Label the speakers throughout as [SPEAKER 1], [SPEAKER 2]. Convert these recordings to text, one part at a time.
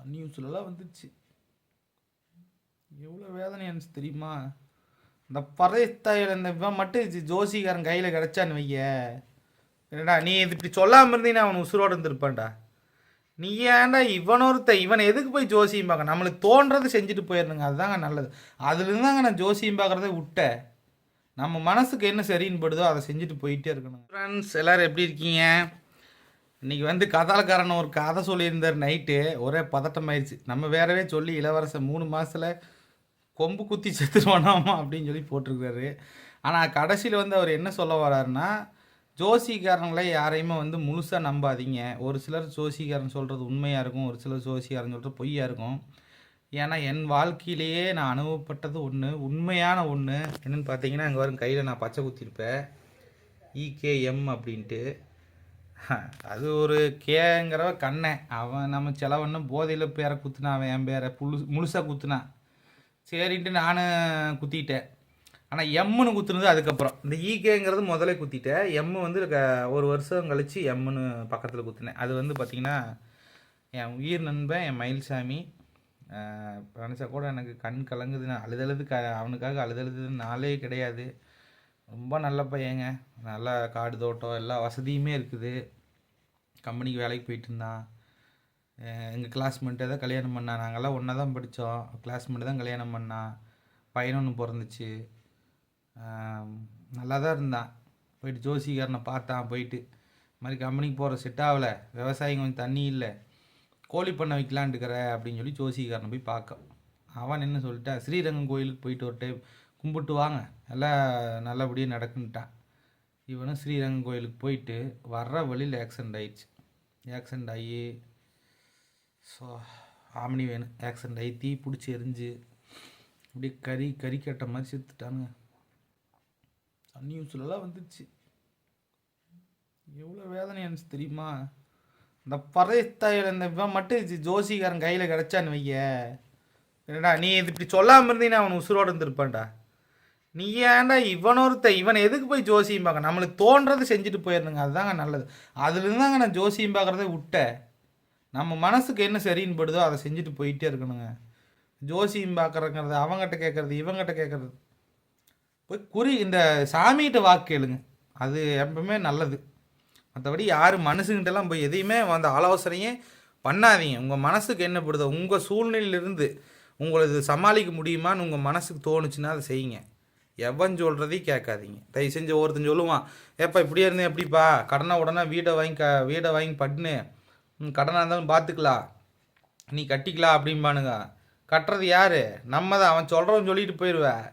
[SPEAKER 1] Sun நியூஸ்லலாம் வந்துச்சு எவ்வளோ வேதனை இருந்துச்சு தெரியுமா? இந்த பறையத்தாயில் இந்த இவன் மட்டும் இது ஜோசிகாரன் கையில் கிடச்சான்னு வைய. என்னடா நீ இது இப்படி சொல்லாமல் இருந்தீங்கன்னா அவன் உசுரோடு இருந்திருப்பான்டா. நீ ஏன்டா இவன் ஒருத்த இவன் எதுக்கு போய் ஜோசியம் பார்க்க? நம்மளுக்கு தோன்றது செஞ்சுட்டு போயிடணுங்க. அதுதாங்க நல்லது. அதுலேருந்து தாங்க நான் ஜோசியம் பார்க்குறதே விட்டேன். நம்ம மனசுக்கு என்ன சரின்னு படுதோ அதை செஞ்சுட்டு போயிட்டே இருக்கணும். ஃப்ரெண்ட்ஸ் எல்லோரும் எப்படி இருக்கீங்க? இன்றைக்கி வந்து கதாலக்காரன் ஒரு கதை சொல்லியிருந்தார் நைட்டு. ஒரே பதட்டமாயிருச்சு. நம்ம வேறவே சொல்லி இளவரசன் மூணு மாதத்தில் கொம்பு குத்தி செத்துருவானாமா அப்படின்னு சொல்லி போட்டிருக்கிறாரு. ஆனால் கடைசியில் வந்து அவர் என்ன சொல்ல வர்றாருன்னா ஜோசிக்காரங்களை யாரையுமே வந்து முழுசாக நம்பாதீங்க. ஒரு சிலர் ஜோசிக்காரன் சொல்கிறது உண்மையாக இருக்கும் ஒரு சிலர் ஜோசிக்காரன் சொல்கிறது பொய்யாக இருக்கும். ஏன்னா என் வாழ்க்கையிலேயே நான் அனுபவப்பட்டது ஒன்று உண்மையான ஒன்று என்னென்னு பார்த்தீங்கன்னா அங்கே வரும் கையில் நான் பச்சை குத்திருப்பேன். இகேஎம் அப்படின்ட்டு. அது ஒரு கேங்கிறவ கண்ணன் அவன் நம்ம செலவண்ணு போதையில் பேரை குத்துனான் அவன் என் பேரை புழு முழுசாக குத்துனான் சரின்ட்டு நானும் குத்திட்டேன். ஆனால் எம்முன்னு குத்துனது அதுக்கப்புறம். இந்த ஈகேங்கிறது முதல்ல குத்திட்டேன். எம்மு வந்து க- ஒரு வருஷம் கழித்து எம்முன்னு பக்கத்தில் குத்தினேன். அது வந்து பார்த்திங்கன்னா என் உயிர் நண்பன் என் மயில்சாமி. நினச்சா கூட எனக்கு கண் கலங்குது நான் அழுதழுது க அவனுக்காக அழுதழுது நாளே கிடையாது. ரொம்ப நல்ல பையங்க. நல்லா காடு தோட்டம் எல்லா வசதியுமே இருக்குது. கம்பெனிக்கு வேலைக்கு போயிட்டு இருந்தான். எங்கள் கிளாஸ்மேட்டை தான் கல்யாணம் பண்ணான் நாங்கள்லாம் ஒன்றா தான் படித்தோம் கிளாஸ்மேட்டு தான் கல்யாணம் பண்ணான். பையன் ஒன்று பிறந்துச்சு. நல்லா தான் இருந்தான். போயிட்டு ஜோசிகாரனை பார்த்தான். போயிட்டு இது மாதிரி கம்பெனிக்கு போகிற செட் ஆகலை. விவசாயம் கொஞ்சம் தண்ணி இல்லை. கோழி பண்ணை வைக்கலான்ட்டுக்கிற அப்படின்னு சொல்லி ஜோசிகாரனை போய் பார்க்க. அவன் என்ன சொல்லிட்டான்? ஸ்ரீரங்கம் கோயிலுக்கு போயிட்டு ஒரு டைம் கும்பிட்டு வாங்க. எல்லாம் நல்லபடியாக நடக்குன்ட்டான் இவனும் ஸ்ரீரங்கம் கோயிலுக்கு போயிட்டு வர்ற வழியில் ஆக்சிடெண்ட் ஆயிடுச்சு. ஆக்சிடெண்ட் ஆகி ஸோ ஆமினி வேணும் ஆக்சிடெண்ட் ஆகி தீ பிடிச்சி எரிஞ்சு அப்படியே கறி கறி கட்ட மாதிரி செத்துட்டானுங்க. சன் நியூஸ்லலாம் வந்துச்சு எவ்வளோ வேதனை இருந்துச்சு தெரியுமா? இந்த பறையத்தாயில் இந்த இவன் மட்டும் ஜோசிக்காரன் கையில் கிடச்சான்னு வைய என்னடா நீ இது இப்படி சொல்லாமல் இருந்தீங்கன்னா அவன் உசுரோடு இருந்திருப்பான்டா. நீ ஏன்டா இவன் ஒருத்த இவன் எதுக்கு போய் ஜோசியம் பார்க்க நம்மளுக்கு தோன்றது செஞ்சுட்டு போயிடணுங்க. அதுதாங்க நல்லது. அதுலேருந்து தாங்க நான் ஜோசியம் பார்க்குறத விட்டேன். நம்ம மனசுக்கு என்ன சரின்னு படுதோ அதை செஞ்சுட்டு போயிட்டே இருக்கணுங்க. ஜோசியம் பார்க்குறங்கிறது அவங்ககிட்ட கேட்குறது இவங்ககிட்ட கேட்குறது. போய் குறி இந்த சாமிகிட்ட வாக்கு கேளுங்க. அது எப்பவுமே நல்லது. மற்றபடி யார் மனசுங்கிட்டலாம் போய் எதையுமே அந்த ஆலோசனையே பண்ணாதீங்க. உங்கள் மனசுக்கு என்ன படுதோ உங்கள் சூழ்நிலையிலிருந்து உங்களது சமாளிக்க முடியுமான்னு உங்கள் மனசுக்கு தோணுச்சுன்னா அதை செய்யுங்க. எவன் சொல்கிறதையும் கேட்காதீங்க. தயவு செஞ்சு ஒருத்தன் சொல்லுவான் ஏப்பா இப்படியே இருந்தேன் எப்படிப்பா? கடனை உடனே வீடை வாங்கி க வீடை வாங்கி பட்டுன்னு கடனாக இருந்தாலும் பார்த்துக்கலாம் நீ கட்டிக்கலாம் அப்படிம்பானுங்க. கட்டுறது யார்? நம்ம தான் அவன் சொல்கிறவன் சொல்லிட்டு போயிடுவேன்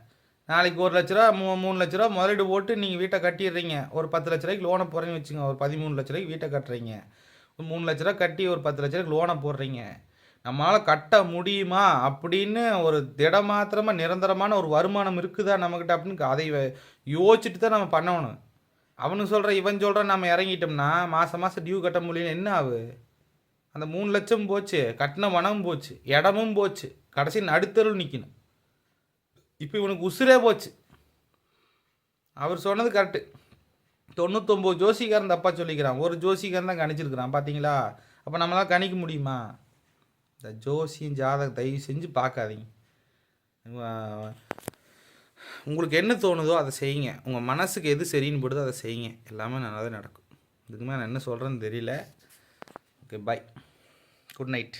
[SPEAKER 1] நாளைக்கு ஒரு லட்ச ரூபா மூ மூணு லட்ச ரூபா முதலீடு போட்டு நீங்கள் வீட்டை கட்டிடுறீங்க. ஒரு பத்து லட்ச ரூபாய்க்கு லோனை போகிறேன்னு வச்சுங்க ஒரு பதிமூணு லட்ச ரூபாய்க்கு வீட்டை கட்டுறீங்க. ஒரு மூணு லட்ச ரூபா கட்டி ஒரு பத்து லட்ச ரூபாய்க்கு லோனை போடுறீங்க. நம்மளால் கட்ட முடியுமா அப்படின்னு ஒரு திடமாத்திரமாக நிரந்தரமான ஒரு வருமானம் இருக்குதா நம்மக்கிட்ட அப்படின்னு அதை யோசிச்சுட்டு தான் நம்ம பண்ணணும். அவனு சொல்கிற இவன் சொல்கிற நம்ம இறங்கிட்டோம்னா மாதம் மாதம் டியூ கட்ட முடியல என்ன ஆகு அந்த மூணு லட்சம் போச்சு கட்டின மனமும் போச்சு இடமும் போச்சு கடைசி நடுத்தருள் நிற்கணும் இப்போ இவனுக்கு உசுரே போச்சு. அவர் சொன்னது கரெக்டு தொண்ணூத்தொம்பது ஜோசிகாரன் தப்பாக சொல்லிக்கிறான். ஒரு ஜோசிகாரன் தான் கணிச்சிருக்கிறான் பார்த்தீங்களா அப்போ நம்மளால் கணிக்க முடியுமா? இந்த ஜோசியம் ஜாதகம் தயவு செஞ்சு பார்க்காதீங்க. உங்களுக்கு என்ன தோணுதோ அதை செய்யுங்க. உங்கள் மனசுக்கு எது சரின்னு போடுதோ அதை செய்யுங்க. எல்லாமே நல்லதாக நடக்கும். இதுக்கு மேலே நான் என்ன சொல்கிறேன்னு தெரியல. Okay bye good night